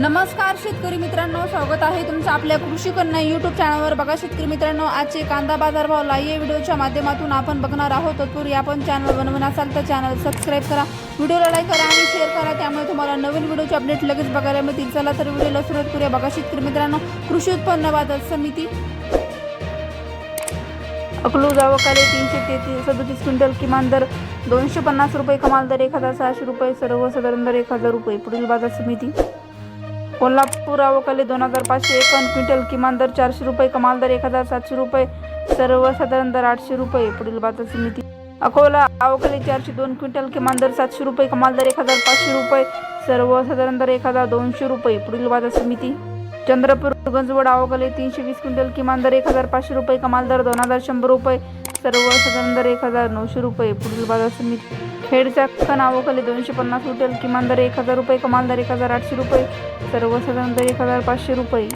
नमस्कार शेतकरी मित्रांनो स्वागत आहे तुमचं आपल्या कृषी कन्या युट्यूब चॅनलवर बघा शेतकरी मित्रांनो आजचे कांदा बाजार भाव लाईव्ह व्हिडिओच्या माध्यमातून आपण बघणार आहोत. तत्पूर्वी आपण चॅनल बनवून असाल तर चॅनल सबस्क्राईब करा. व्हिडिओला लाईक करा आणि शेअर करा. त्यामुळे तुम्हाला नवीन व्हिडिओचे अपडेट लगेच बघायला मिळतील. चला तर व्हिडिओला सुरुवात करूया. बघा शेतकरी मित्रांनो कृषी उत्पन्न बाजार समिती. अकलूज आवकाले तीनशे तेहतीस सदतीस क्विंटल किमान दर दोनशे पन्नास रुपये कमाल दर एक हजार सहाशे रुपये सर्वसाधारण दर एक हजार रुपये. पुढील बाजार समिती. कोल्हापूर आवकाले दोन हजार पाचशे एकावन्न क्विंटल किमान दर चारशे रुपये कमाल दर एक हजार सातशे रुपये सर्वसाधारण दर आठशे रुपये पुढील बाजार समिती. अकोला अवकाली चारशे दोन क्विंटल किमान दर सातशे रुपये कमाल दर एक हजार पाचशे रुपये सर्वसाधारण दर एक हजार दोनशे रुपये पुढील बाजार समिती. चंद्रपूर गंजवड अवकाली तीनशे वीस क्विंटल किमान दर एक हजार पाचशे रुपये कमाल दर दोन हजार शंभर रुपये सर्वसाधारण दर एक हजार नऊशे रुपये. पुढील बाजार समिती खेडच्या नावाखाली दोनशे पन्नास क्विंटल किमान दर एक हजार रुपये कमाल दर एक हजार आठशे रुपये. सर्वसाधारण दर एक हजार पाचशे रुपये.